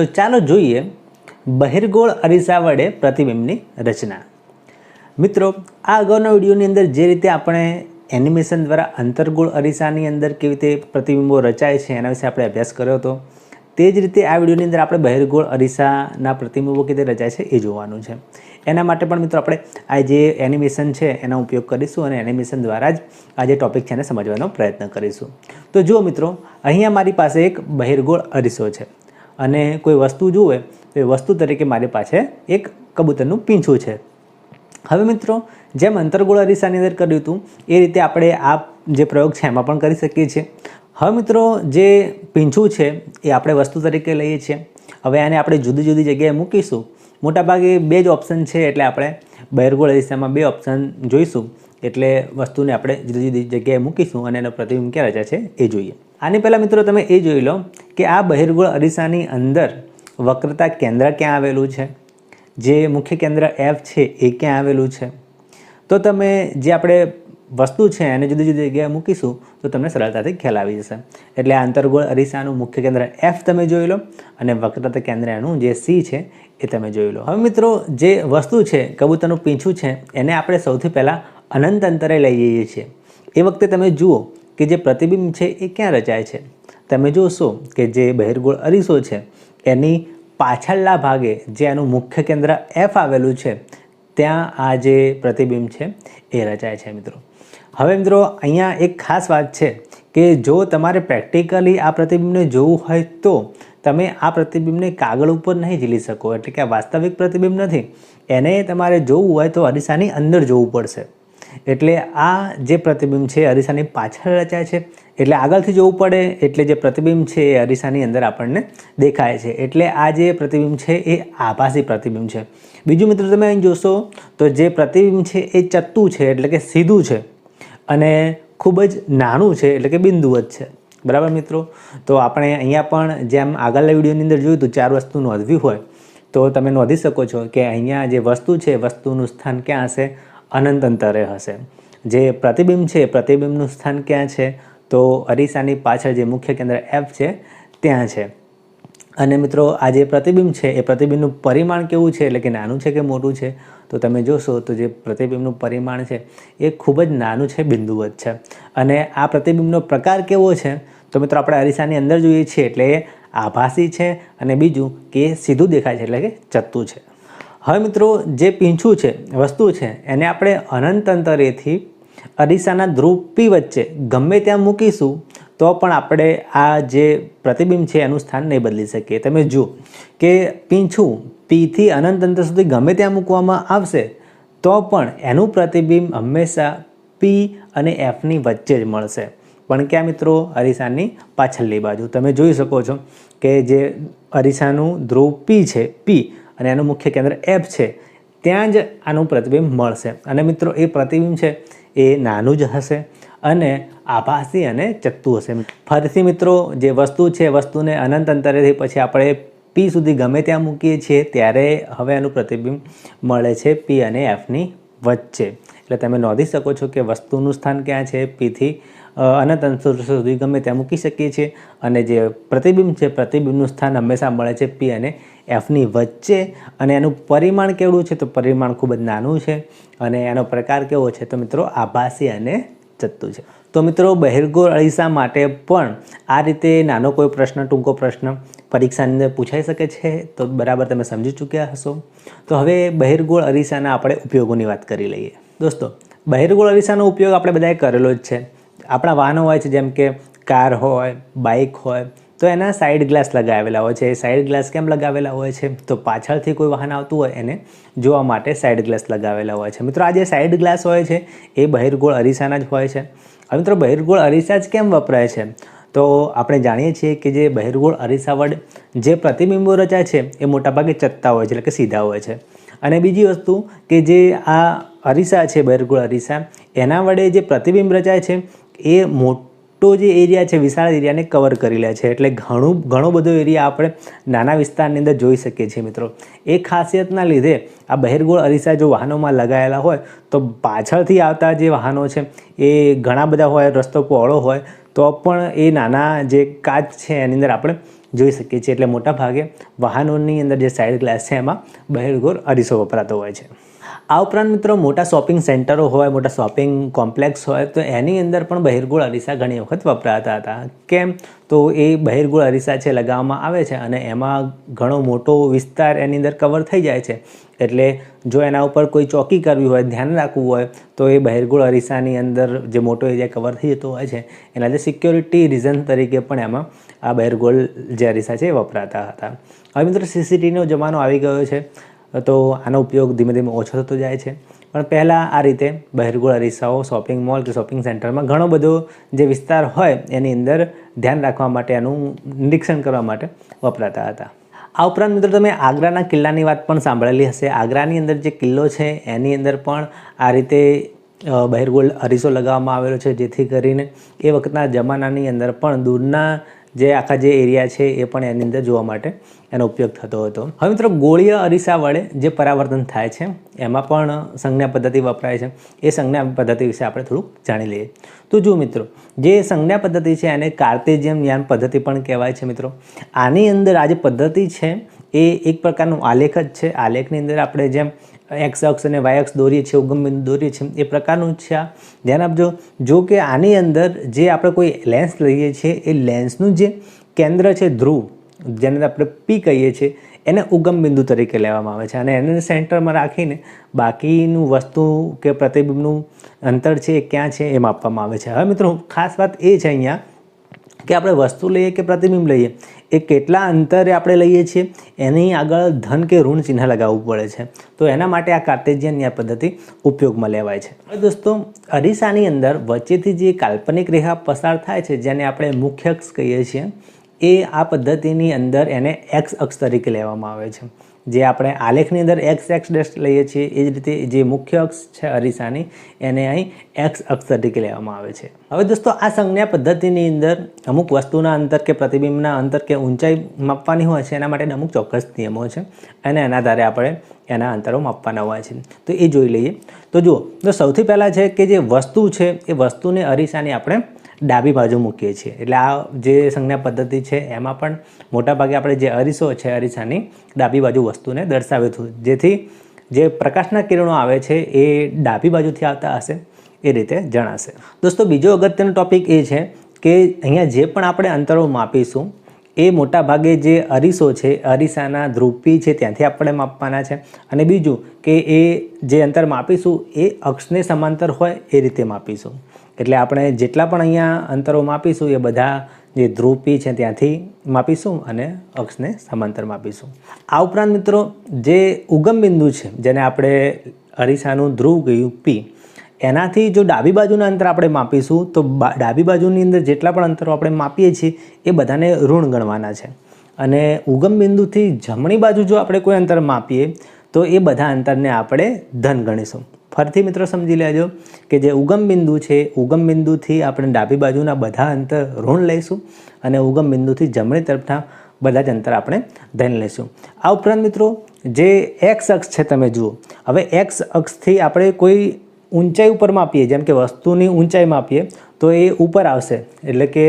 તો ચાલો જોઈએ બહિર્ગોળ અરીસા વડે પ્રતિબિંબની રચના. મિત્રો, આ અગાઉના વિડીયોની અંદર જે રીતે આપણે એનિમેશન દ્વારા અંતર્ગોળ અરીસાની અંદર કેવી રીતે પ્રતિબિંબો રચાય છે એના વિશે આપણે અભ્યાસ કર્યો હતો, તે જ રીતે આ વિડીયોની અંદર આપણે બહિર્ગોળ અરીસાના પ્રતિબિંબો કેવી રીતે રચાય છે એ જોવાનું છે. એના માટે પણ મિત્રો આપણે આ જે એનિમેશન છે એનો ઉપયોગ કરીશું અને એનિમેશન દ્વારા જ આ જે ટોપિક છે એને સમજવાનો પ્રયત્ન કરીશું. તો જુઓ મિત્રો, અહીંયા મારી પાસે એક બહિર્ગોળ અરીસો છે. અને કોઈ વસ્તુ જુએ, તો એ વસ્તુ તરીકે મારી પાસે એક કબૂતરનું પીંછું છે. હવે મિત્રો, જેમ અંતરગોળ અરીસાની અંદર કર્યું હતું, એ રીતે આપણે આ જે પ્રયોગ છે એમાં પણ કરી શકીએ છીએ. હવે મિત્રો, જે પીંછું છે, એ આપણે વસ્તુ તરીકે લઈએ છીએ. હવે આને આપણે જુદી જુદી જગ્યાએ મૂકીશું. મોટાભાગે બે જ ઓપ્શન છે, એટલે આપણે બહેરગોળ અરીસામાં બે ઓપ્શન જોઈશું. એટલે વસ્તુને આપણે જુદી જુદી જગ્યાએ મૂકીશું અને એનો પ્રતિબિંબ ક્યાં રચા છે? એ જોઈએ. આની પહેલાં મિત્રો તમે એ જોઈ લો કે આ બહિર્ગોળ અરીસાની અંદર વક્રતા કેન્દ્ર ક્યાં આવેલું છે? જે મુખ્ય કેન્દ્ર એફ છે એ ક્યાં આવેલું છે? તો તમે જે આપણે વસ્તુ છે એને જુદી જુદી જગ્યાએ મૂકીશું તો તમને સરળતાથી ખ્યાલ આવી જશે. એટલે આ અંતર્ગોળ અરીસાનું મુખ્ય કેન્દ્ર એફ તમે જોઈ લો અને વક્રતા કેન્દ્ર એનું જે સી છે એ તમે જોઈ લો. હવે મિત્રો જે વસ્તુ છે, કબૂતરનું પીંછું છે, એને આપણે સૌથી પહેલાં અનંત અંતરે લઈ જઈએ છીએ. એ વખતે તમે જુઓ કે જે પ્રતિબિંબ છે એ ક્યાં રચાય છે. તમે જોશો કે જે બહિર્ગોળ અરીસો છે, એની પાછળના ભાગે જે એનું મુખ્ય કેન્દ્ર એફ આવેલું છે, ત્યાં આ જે પ્રતિબિંબ છે એ રચાય છે મિત્રો. હવે મિત્રો, અહીંયા એક ખાસ વાત છે કે જો તમારે પ્રેક્ટિકલી આ પ્રતિબિંબને જોવું હોય તો તમે આ પ્રતિબિંબને કાગળ ઉપર નહીં ઝીલી શકો. એટલે કે આ વાસ્તવિક પ્રતિબિંબ નથી. એને તમારે જોવું હોય તો અરીસાની અંદર જોવું પડશે. એટલે આ જે પ્રતિબિંબ છે અરીસાની પાછળ રચાય છે. એટલે આગળથી જોવું પડે એટલે જે પ્રતિબિંબ છે એ અરીસાની અંદર આપણને દેખાય છે. એટલે આ જે પ્રતિબિંબ છે એ આભાસી પ્રતિબિંબ છે. બીજું મિત્રો તમે અહીં જોશો તો જે પ્રતિબિંબ છે એ ચત્તું છે, એટલે કે સીધું છે અને ખૂબ જ નાનું છે, એટલે કે બિંદુવત છે. બરાબર મિત્રો? તો આપણે અહીંયા પણ જેમ આગળના વિડીયોની અંદર જોયું હતું, ચાર વસ્તુ નોંધવી હોય, તો તમે નોંધી શકો છો કે અહીંયા જે વસ્તુ છે, વસ્તુનું સ્થાન ક્યાં હશે? અનંત અંતરે હશે. જે પ્રતિબિંબ છે પ્રતિબિંબનું સ્થાન ક્યાં છે? તો અરીસાની પાછળ જે મુખ્ય કેન્દ્ર એફ છે, ત્યાં છે. અને મિત્રો, આ જે પ્રતિબિંબ છે, એ પ્રતિબિંબનું પરિમાણ કેવું છે? એટલે કે નાનું છે કે મોટું છે? તો તમે જોશો તો જે પ્રતિબિંબનું પરિમાણ છે, એ ખૂબ જ નાનું છે, બિંદુવત છે. અને આ પ્રતિબિંબનો પ્રકાર કેવો છે? તો મિત્રો, આપણે અરીસાની અંદર જોઈએ છીએ, એટલે આભાસી છે અને બીજું કે સીધું દેખાય છે, એટલે કે ચત્તું છે. હવે મિત્રો, જે પીંછું છે, વસ્તુ છે, એને આપણે અનંત અંતરેથી અરીસાના ધ્રુવ પી વચ્ચે ગમે ત્યાં મૂકીશું, તો પણ આપણે આ જે પ્રતિબિંબ છે, એનું સ્થાન નહીં બદલી શકીએ. તમે જુઓ કે પીંછું પીથી અનંત અંતર સુધી ગમે ત્યાં મૂકવામાં આવશે, તો પણ એનું પ્રતિબિંબ હંમેશા પી અને એફની વચ્ચે જ મળશે. પણ ક્યાં મિત્રો? અરીસાની પાછળની બાજુ. તમે જોઈ શકો છો કે જે અરીસાનું ધ્રુવ પી છે, પી અને એનું મુખ્ય કેન્દ્ર એફ છે. ત્યાં જ આનું પ્રતિબિંબ મળશે. અને મિત્રો, એ પ્રતિબિંબ છે, એ નાનું જ હશે અને આભાસી અને ચત્તું હશે. ફરીથી મિત્રો, જે વસ્તુ છે વસ્તુને અનંત અંતરેથી પછી આપણે પી સુધી ગમે ત્યાં મૂકીએ છીએ, ત્યારે હવે એનું પ્રતિબિંબ મળે છે પી અને એફની વચ્ચે. એટલે તમે નોંધી શકો છો કે વસ્તુનું સ્થાન ક્યાં છે? પીથી અનંત અંતર સુધી ગમે ત્યાં મૂકી શકીએ છીએ. અને જે પ્રતિબિંબ છે, પ્રતિબિંબનું સ્થાન હંમેશા મળે છે પી અને એફની વચ્ચે અને એનું પરિમાણ કેવડું છે? તો પરિમાણ ખૂબ જ નાનું છે અને એનો પ્રકાર કેવો છે? તો મિત્રો આભાસી અને જતું છે. તો મિત્રો બહિર્ગોળ અરીસા માટે પણ આ રીતે નાનો કોઈ પ્રશ્ન, ટૂંકો પ્રશ્ન પરીક્ષાની અંદર પૂછાઈ શકે છે? તો બરાબર તમે સમજી ચૂક્યા હશો. તો હવે બહિર્ગોળ અરીસાના આપણે ઉપયોગોની વાત કરી લઈએ. દોસ્તો, બહિર્ગોળ અરીસાનો ઉપયોગ આપણે બધાએ કરેલો જ છે. આપણા વાહનો હોય છે, જેમ કે કાર હોય, બાઇક હોય તો એના સાઈડ ગ્લાસ લગાવેલા હોય છે. એ સાઇડ ગ્લાસ કેમ લગાવેલા હોય છે? તો પાછળથી કોઈ વાહન આવતું હોય, એને જોવા માટે સાઈડ ગ્લાસ લગાવેલા હોય છે. મિત્રો, આ જે સાઇડ ગ્લાસ હોય છે, એ બહિર્ગોળ અરીસાના જ હોય છે. હવે મિત્રો, બહિર્ગોળ અરીસા જ કેમ વપરાય છે? તો આપણે જાણીએ છીએ કે જે બહિર્ગોળ અરીસા વડ જે પ્રતિબિંબો રચાય છે, એ મોટાભાગે ચત્તા હોય છે, એટલે કે સીધા હોય છે. અને બીજી વસ્તુ કે જે આ અરીસા છે, બહિર્ગોળ અરીસા, એના વડે જે પ્રતિબિંબ રચાય છે, એ મોટો જે એરિયા છે, વિશાળ એરિયાને કવર કરી લે છે. એટલે ઘણું, ઘણો બધો એરિયા આપણે નાના વિસ્તારની અંદર જોઈ શકીએ છીએ મિત્રો. એ ખાસિયતના લીધે આ બહેરગોળ અરીસા જો વાહનોમાં લગાવેલા હોય, તો પાછળથી આવતા જે વાહનો છે, એ ઘણા બધા હોય, રસ્તો પહોળો હોય, તો પણ એ નાના જે કાચ છે, એની અંદર આપણે જોઈ શકીએ છીએ. એટલે મોટા ભાગે વાહનોની અંદર જે સાઇડ ગ્લાસ છે, એમાં બહેરગોળ અરીસો વપરાતો હોય છે. આ ઉપરાંત મિત્રો મોટા શોપિંગ સેન્ટરો હોય, મોટા શોપિંગ કોમ્પ્લેક્સ હોય, તો એની અંદર પણ બહિર્ગોળ અરીસા ઘણી વખત વપરાતા હતા. કેમ? તો એ બહિર્ગોળ અરીસા છે લગાવવામાં આવે છે અને એમાં ઘણો મોટો વિસ્તાર એની અંદર કવર થઈ જાય છે. એટલે જો એના ઉપર કોઈ ચોકી કરવી હોય, ધ્યાન રાખવું હોય, તો એ બહિર્ગોળ અરીસાની અંદર જે મોટો એરિયા કવર થઈ જતો હોય છે, એના જે સિક્યોરિટી રીઝન તરીકે પણ એમાં આ બહેરગોળ જે અરીસા છે એ વપરાતા હતા. હવે મિત્રો સીસીટીવીનો જમાનો આવી ગયો છે. તો આનો ઉપયોગ ધીમે ધીમે ઓછો થતો જાય છે. પણ પહેલાં આ રીતે બહેરગોળ અરીસાઓ શોપિંગ મોલ કે શોપિંગ સેન્ટરમાં ઘણો બધો જે વિસ્તાર હોય એની અંદર ધ્યાન રાખવા માટે એનું નિરીક્ષણ કરવા માટે વપરાતા હતા. આ ઉપરાંત મિત્રો તમે આગ્રાના કિલ્લાની વાત પણ સાંભળેલી હશે. આગ્રાની અંદર જે કિલ્લો છે એની અંદર પણ આ રીતે બહેરગોળ અરીસો લગાવવામાં આવેલો છે. જેથી કરીને એ વખતના જમાનાની અંદર પણ દૂરના જે આખા જે એરિયા છે એ પણ એની અંદર જોવા માટે એનો ઉપયોગ થતો હતો. હવે મિત્રો, ગોળીય અરીસા વડે જે પરાવર્તન થાય છે, એમાં પણ સંજ્ઞા પદ્ધતિ વપરાય છે. એ સંજ્ઞા પદ્ધતિ વિશે આપણે થોડુંક જાણી લઈએ. તો જુઓ મિત્રો, જે સંજ્ઞા પદ્ધતિ છે, એને કાર્તેજિયમ યાન પદ્ધતિ પણ કહેવાય છે મિત્રો. આની અંદર આ જે પદ્ધતિ છે, એ એક પ્રકારનું આલેખ જ છે. આલેખની અંદર આપણે જેમ એક્સ અક્ષ અને વાય અક્ષ દોરીએ છીએ, ઉગમ બિંદુ દોરીએ છીએ, એ પ્રકારનું છે આ. ધ્યાન આપજો, જો કે આની અંદર જે આપણે કોઈ લેન્સ લઈએ છીએ, એ લેન્સનું જે કેન્દ્ર છે ધ્રુવ જેને આપણે પી કહીએ છીએ, એને ઉગમ બિંદુ તરીકે લેવામાં આવે છે. અને એને સેન્ટરમાં રાખીને બાકીનું વસ્તુ કે પ્રતિબિંબનું અંતર છે એ ક્યાં છે એ માપવામાં આવે છે. હવે મિત્રો, ખાસ વાત એ છે અહીંયા કે આપણે વસ્તુ લઈએ કે પ્રતિબિંબ લઈએ, એ કેટલા અંતરે આપણે લઈએ છીએ, એની આગળ ધન કે ઋણ ચિહ્ન લગાવવું પડે છે. તો એના માટે આ કાર્ટેજિયન ન્યાય પદ્ધતિ ઉપયોગમાં લેવાય છે. હવે દોસ્તો, અરીસાની અંદર વચ્ચેથી જે કાલ્પનિક રેખા પસાર થાય છે, જેને આપણે મુખ્ય અક્ષ કહીએ છીએ એ આ પદ્ધતિની અંદર એને એક્સ અક્ષ તરીકે લેવામાં આવે છે. જે આપણે આલેખની અંદર એક્સ એક્સ ડેશ લઈએ છીએ, એ જ રીતે જે મુખ્ય અક્ષ છે અરીસાની, એને અહીં એક્સ અક્ષ તરીકે લેવામાં આવે છે. હવે દોસ્તો, આ સંજ્ઞા પદ્ધતિની અંદર અમુક વસ્તુના અંતર કે પ્રતિબિંબના અંતર કે ઊંચાઈ માપવાની હોય છે, એના માટે અમુક ચોક્કસ નિયમો છે અને એના આધારે આપણે એના અંતરો માપવાના હોય છે. તો એ જોઈ લઈએ. તો જુઓ, તો સૌથી પહેલાં છે કે જે વસ્તુ છે, એ વસ્તુને અરીસાની આપણે ડાબી બાજુ મૂકીએ છીએ. એટલે આ જે સંજ્ઞા પદ્ધતિ છે, એમાં પણ મોટાભાગે આપણે જે અરીસો છે, અરીસાની ડાબી બાજુ વસ્તુને દર્શાવ્યું હતું. જેથી જે પ્રકાશના કિરણો આવે છે, એ ડાબી બાજુથી આવતા હશે, એ રીતે જણાશે. દોસ્તો, બીજો અગત્યનો ટોપિક એ છે કે અહીંયા જે પણ આપણે અંતરો માપીશું, એ મોટા ભાગે જે અરીસો છે, અરીસાના ધ્રુપી છે, ત્યાંથી આપણે માપવાના છે. અને બીજું કે એ જે અંતર માપીશું, એ અક્ષને સમાંતર હોય, એ રીતે માપીશું. એટલે આપણે જેટલા પણ અહીંયા અંતરો માપીશું એ બધા જે ધ્રુપી છે ત્યાંથી માપીશું અને અક્ષને સમાંતર માપીશું. આ ઉપરાંત મિત્રો, જે ઉગમ બિંદુ છે, જેને આપણે અરીસાનું ધ્રુવ ગયું પી, એનાથી જો ડાબી બાજુના અંતર આપણે માપીશું, તો ડાબી બાજુની અંદર જેટલા પણ અંતરો આપણે માપીએ છીએ, એ બધાને ઋણ ગણવાના છે. અને ઉગમ બિંદુથી જમણી બાજુ જો આપણે કોઈ અંતર માપીએ, તો એ બધા અંતરને આપણે ધન ગણીશું. ફરીથી મિત્રો સમજી લેજો કે જે ઉગમ બિંદુ છે, ઉગમ બિંદુથી આપણે ડાબી બાજુના બધા અંતર ઋણ લઈશું અને ઉગમ બિંદુથી જમણી તરફના બધા જ અંતર આપણે ધન લઈશું. આ ઉપરાંત મિત્રો, જે એક્સ અક્ષ છે તમે જુઓ, હવે એક્સ અક્ષથી આપણે કોઈ ઊંચાઈ ઉપર માપીએ, જેમ કે વસ્તુની ઊંચાઈ માપીએ, તો એ ઉપર આવશે. એટલે કે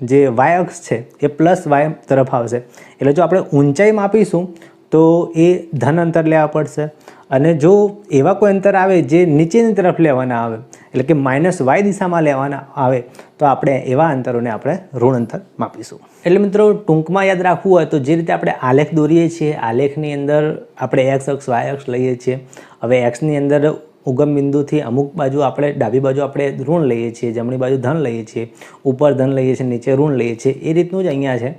જે વાય અક્ષ છે, એ પ્લસ વાય તરફ આવશે. એટલે જો આપણે ઊંચાઈ માપીશું, તો એ ધન અંતર લેવા પડશે. અને જો એવા કોઈ અંતર આવે જે નીચેની તરફ લેવાના આવે, એટલે કે માઇનસ વાય દિશામાં લેવાના આવે, તો આપણે એવા અંતરોને આપણે ઋણ અંતર માપીશું. એટલે મિત્રો, ટૂંકમાં યાદ રાખવું હોય તો જે રીતે આપણે આલેખ દોરીએ છીએ, આલેખની અંદર આપણે એક્સ અક્ષ વાય અક્ષ લઈએ છીએ. હવે એક્સની અંદર ઉગમ બિંદુથી અમુક બાજુ આપણે, ડાબી બાજુ આપણે ઋણ લઈએ છીએ, જમણી બાજુ ધન લઈએ છીએ, ઉપર ધન લઈએ છીએ, નીચે ઋણ લઈએ છીએ. એ રીતનું જ અહીંયા છે.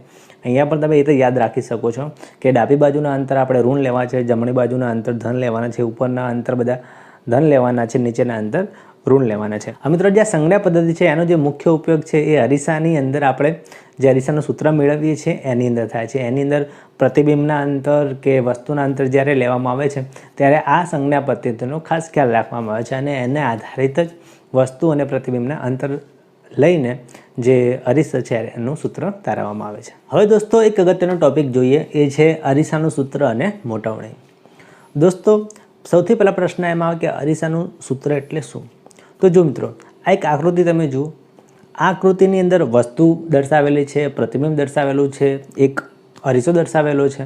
અહીંયા પણ તમે એ રીતે યાદ રાખી શકો છો કે ડાબી બાજુના અંતર આપણે ઋણ લેવા છે, જમણી બાજુના અંતર ધન લેવાના છે, ઉપરના અંતર બધા ધન લેવાના છે, નીચેના અંતર ઋણ લેવાના છે. આ મિત્રો જે સંજ્ઞા પદ્ધતિ છે, એનો જે મુખ્ય ઉપયોગ છે, એ અરીસાની અંદર આપણે જે અરીસાનું સૂત્ર મેળવીએ છીએ, એની અંદર થાય છે. એની અંદર પ્રતિબિંબના અંતર કે વસ્તુના અંતર જ્યારે લેવામાં આવે છે, ત્યારે આ સંજ્ઞા પદ્ધતિનો ખાસ ખ્યાલ રાખવામાં આવે છે અને એને આધારિત જ વસ્તુ અને પ્રતિબિંબના અંતર લઈને જે અરીસ છે એનું સૂત્ર તારવવામાં આવે છે. હવે દોસ્તો એક અગત્યનો ટોપિક જોઈએ, એ છે અરીસાનું સૂત્ર અને મોટવણી. દોસ્તો, સૌથી પહેલાં પ્રશ્ન એમાં આવે કે અરીસાનું સૂત્ર એટલે શું? તો જો મિત્રો, આ એક આકૃતિ તમે જુઓ. આ આકૃતિની અંદર વસ્તુ દર્શાવેલી છે, પ્રતિબિંબ દર્શાવેલું છે, એક અરીસો દર્શાવેલો છે.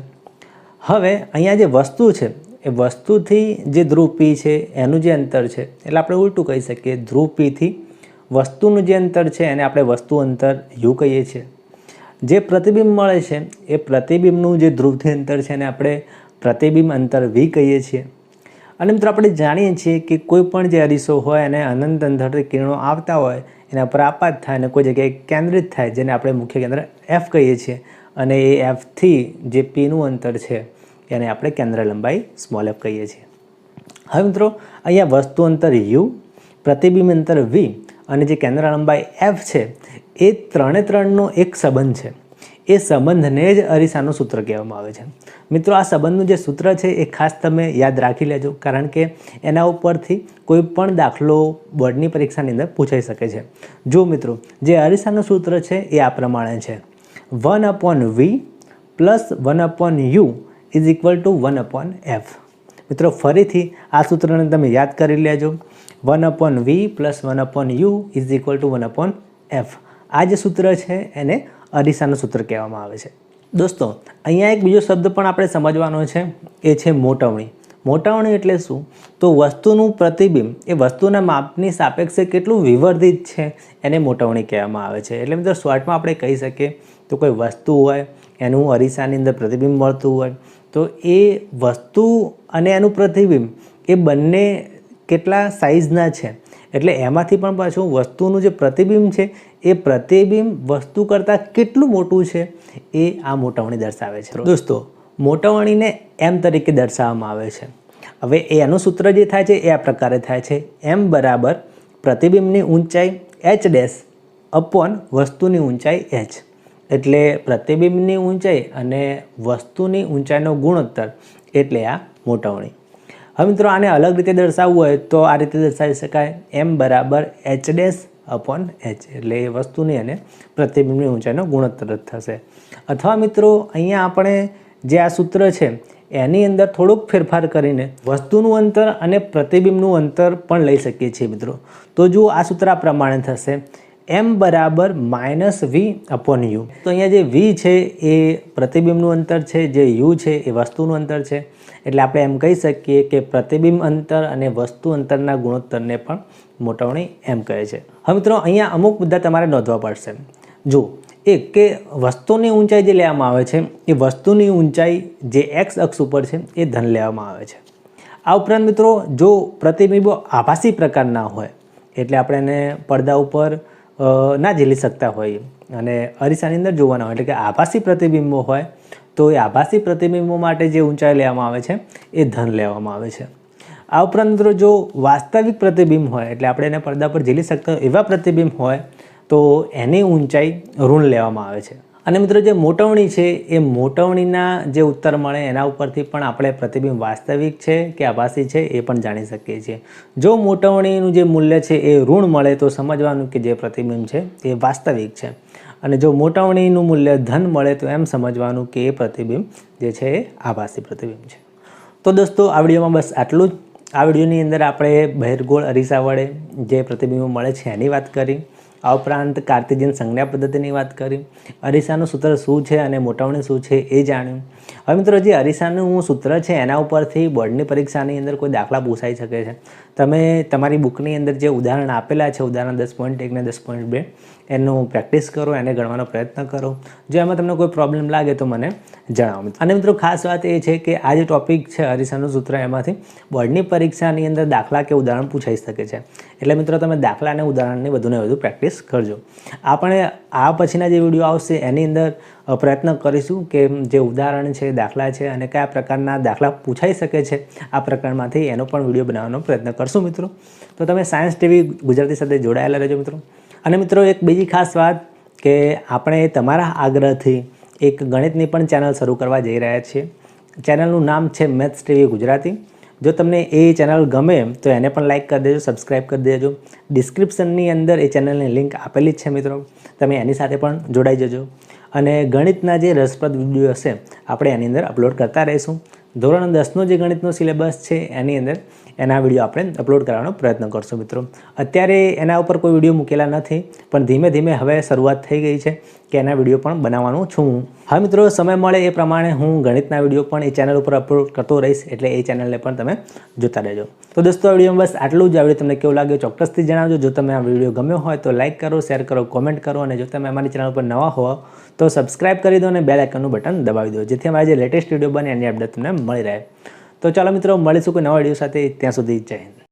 હવે અહીંયા જે વસ્તુ છે, એ વસ્તુથી જે ધ્રુવ પી છે, એનું જે અંતર છે, એટલે આપણે ઉલટું કહી શકીએ ધ્રુવ પીથી વસ્તુનું જે અંતર છે એને આપણે વસ્તુ અંતર યુ કહીએ છીએ. જે પ્રતિબિંબ મળે છે, એ પ્રતિબિંબનું જે ધ્રુવથી અંતર છે એને આપણે પ્રતિબિંબ અંતર વી કહીએ છીએ. અને મિત્રો આપણે જાણીએ છીએ કે કોઈ પણ જે અરીસો હોય એને અનંત અંતરથી કિરણો આવતા હોય, એના પર આપાત થાય અને કોઈ જગ્યાએ કેન્દ્રિત થાય, જેને આપણે મુખ્ય કેન્દ્ર એફ કહીએ છીએ. અને એ એફથી જે પીનું અંતર છે, એને આપણે કેન્દ્ર લંબાઈ સ્મોલ એફ કહીએ છીએ. હવે મિત્રો, અહીંયા વસ્તુ અંતર યુ પ્રતિબિંબ અંતર વી અને જે કેન્દ્ર લંબાઈ એફ છે, એ ત્રણે ત્રણનો એક સંબંધ છે. એ સંબંધને જ અરીસાનું સૂત્ર કહેવામાં આવે છે. મિત્રો, આ સંબંધનું જે સૂત્ર છે, એ ખાસ તમે યાદ રાખી લેજો, કારણ કે એના ઉપરથી કોઈ પણ દાખલો બોર્ડની પરીક્ષાની અંદર પૂછાઈ શકે છે. જો મિત્રો, જે અરીસાનું સૂત્ર છે, એ આ પ્રમાણે છે. One upon v plus one upon u is equal to one upon f મિત્રો, ફરીથી આ સૂત્રને તમે યાદ કરી લેજો. One upon v plus one upon u is equal to one upon f આ જે સૂત્ર છે, એને અરીસાનું સૂત્ર કહેવામાં આવે છે. દોસ્તો, અહીંયા એક બીજો શબ્દ પણ આપણે સમજવાનો છે, એ છે મોટવણી. મોટવણી એટલે શું? તો વસ્તુનું પ્રતિબિંબ, એ વસ્તુના માપની સાપેક્ષે કેટલું વિવર્ધિત છે, એને મોટવણી કહેવામાં આવે છે. એટલે મિત્રો, શોર્ટમાં આપણે કહી શકીએ, તો કોઈ વસ્તુ હોય, એનું અરીસાની અંદર પ્રતિબિંબ મળતું હોય, તો એ વસ્તુ અને એનું પ્રતિબિંબ, એ બંને કેટલા સાઇઝના છે? એટલે એમાંથી પણ પાછું વસ્તુનું જે પ્રતિબિંબ છે, એ પ્રતિબિંબ વસ્તુ કરતાં કેટલું મોટું છે, એ આ મોટવણી દર્શાવે છે. દોસ્તો, મોટવણીને એમ તરીકે દર્શાવવામાં આવે છે. હવે એનું સૂત્ર જે થાય છે, એ આ પ્રકારે થાય છે. એમ બરાબર પ્રતિબિંબની ઊંચાઈ એચ ડેશ અપોન વસ્તુની ઊંચાઈ એચ એટલે પ્રતિબિંબની ઊંચાઈ અને વસ્તુની ઊંચાઈનો ગુણોત્તર, એટલે આ મોટવણી. હવે મિત્રો આને અલગ રીતે દર્શાવવું હોય તો આ રીતે દર્શાવી શકાય. એમ બરાબર એચ ડેશ અપોન એચ એટલે એ વસ્તુની અને પ્રતિબિંબની ઊંચાઈનો ગુણોત્તર થશે. અથવા મિત્રો અહીંયા આપણે જે આ સૂત્ર છે, એની અંદર થોડુંક ફેરફાર કરીને વસ્તુનું અંતર અને પ્રતિબિંબનું અંતર પણ લઈ શકીએ છીએ મિત્રો. તો જુઓ આ સૂત્ર પ્રમાણે થશે. એમ બરાબર માઇનસ વી અપોન યુ તો અહીંયા જે વી છે એ પ્રતિબિંબનું અંતર છે, જે યુ છે એ વસ્તુનું અંતર છે. એટલે આપણે એમ કહી શકીએ કે પ્રતિબિંબ અંતર અને વસ્તુ અંતરના ગુણોત્તરને પણ મોટવણી એમ કહે છે. હવે મિત્રો, અહીંયા અમુક મુદ્દા તમારે નોંધવા પડશે. જો એક કે વસ્તુની ઊંચાઈ જે લેવામાં આવે છે, એ વસ્તુની ઊંચાઈ જે એક્સ અક્ષ ઉપર છે, એ ધન લેવામાં આવે છે. આ ઉપરાંત મિત્રો, જો પ્રતિબિંબો આભાસી પ્રકારના હોય, એટલે આપણે એને પડદા ઉપર ના ઝીલી શકતા હોઈએ. અને અરીસાની અંદર જોવાના હોય, એટલે કે આભાસી પ્રતિબિંબો હોય તો એ આભાસી પ્રતિબિંબો માટે જે ઊંચાઈ લેવામાં આવે છે, એ ધન લેવામાં આવે છે. આ ઉપરાંત મિત્રો જો વાસ્તવિક પ્રતિબિંબ હોય, એટલે આપણે એને પડદા પર ઝીલી શકતા એવા પ્રતિબિંબ હોય, તો એની ઊંચાઈ ઋણ લેવામાં આવે છે. અને મિત્રો જે મોટવણી છે, એ મોટવણીના જે ઉત્તર મળે એના ઉપરથી પણ આપણે પ્રતિબિંબ વાસ્તવિક છે કે આભાસી છે એ પણ જાણી શકીએ છીએ. જો મોટવણીનું જે મૂલ્ય છે એ ઋણ મળે તો સમજવાનું કે જે પ્રતિબિંબ છે એ વાસ્તવિક છે. અને જો મોટવણીનું મૂલ્ય ધન મળે તો એમ સમજવાનું કે એ પ્રતિબિંબ જે છે એ આભાસી પ્રતિબિંબ છે. તો દોસ્તો, આ વિડીયોમાં બસ આટલું જ. આ વિડીયોની અંદર આપણે બહેરગોળ અરીસા વડે જે પ્રતિબિંબો મળે છે એની વાત કરી. આ ઉપરાંત કાર્તિજન સંજ્ઞા પદ્ધતિની વાત કરી. અરીસાનું સૂત્ર શું છે અને મોટવણી શું છે એ જાણ્યું. હવે મિત્રો, જે અરીસાનું સૂત્ર છે એના ઉપરથી બોર્ડની પરીક્ષાની અંદર કોઈ દાખલા પૂછાઈ શકે છે. તમે તમારી બુકની અંદર જે ઉદાહરણ આપેલા છે, ઉદાહરણ દસ પોઈન્ટ એક ને દસ પોઈન્ટ બે એનું પ્રેક્ટિસ કરો, એને ગણવાનો પ્રયત્ન કરો. જો એમાં તમને કોઈ પ્રોબ્લેમ લાગે તો મને જણાવો અને મિત્રો ખાસ વાત એ છે કે આ જે ટોપિક છે અરીસાનું સૂત્ર એમાંથી બોર્ડની પરીક્ષાની અંદર દાખલા કે ઉદાહરણ પૂછાઈ શકે છે. એટલે મિત્રો તમે દાખલા અને ઉદાહરણની વધુને વધુ પ્રેક્ટિસ કરજો. આપણે આ પછીના જે વીડિયો આવશે એની અંદર પ્રયત્ન કરીશું કે જે ઉદાહરણ છે, દાખલા છે અને કયા પ્રકારના દાખલા પૂછાઈ શકે છે, આ પ્રકારમાંથી એનો પણ વીડિયો બનાવવાનો પ્રયત્ન કરશું મિત્રો. તો તમે સાયન્સ ટીવી ગુજરાતી સાથે જોડાયેલા રહેજો મિત્રો. અને મિત્રો એક બીજી ખાસ વાત કે આપણે તમારા આગ્રહથી એક ગણિતની પણ ચેનલ શરૂ કરવા જઈ રહ્યા છીએ. ચેનલનું નામ છે મેથ્સ ટીવી ગુજરાતી. જો તમને એ ચેનલ ગમે તો એને પણ લાઇક કરી દેજો, સબસ્ક્રાઇબ કરી દેજો. ડિસ્ક્રિપ્શનની અંદર એ ચેનલની લિંક આપેલી જ છે મિત્રો. તમે એની સાથે પણ જોડાઈ જજો. અને ગણિતના જે રસપ્રદ વીડિયો હશે, આપણે એની અંદર અપલોડ કરતા રહીશું. ધોરણ દસનો જે ગણિતનો સિલેબસ છે એની અંદર એના વીડિયો આપણે અપલોડ કરવાનો પ્રયત્ન કરશું મિત્રો. અત્યારે એના ઉપર કોઈ વીડિયો મૂકેલા નથી, પણ ધીમે ધીમે હવે શરૂઆત થઈ ગઈ છે. કે એના વીડિયો પણ બનાવવાનું છું. હું મિત્રો, સમય મળે એ પ્રમાણે હું ગણિતના વીડિયો પણ એ ચેનલ ઉપર અપલોડ કરતો રહીશ, એટલે એ ચેનલને પણ તમે જોતા રહેજો. તો દોસ્તો, આ વિડીયોમાં બસ આટલું જ. આ વીડિયો તમને કેવું લાગ્યો ચોક્કસથી જણાવજો. જો તમે આ વીડિયો ગમ્યો હોય તો લાઇક કરો શેર કરો કોમેન્ટ કરો, અને જો તમે અમારી ચેનલ પર નવા હો, તો સબસ્ક્રાઇબ કરી દો અને બેલ આઇકનનું બટન દબાવી દો, જેથી અમારા જે લેટેસ્ટ વીડિયો બને એની અપડેટ તમને મળી રહે. તો ચાલો મિત્રો, મળીશું કોઈ નવા વીડિયો સાથે. ત્યાં સુધી જય હિન્દ.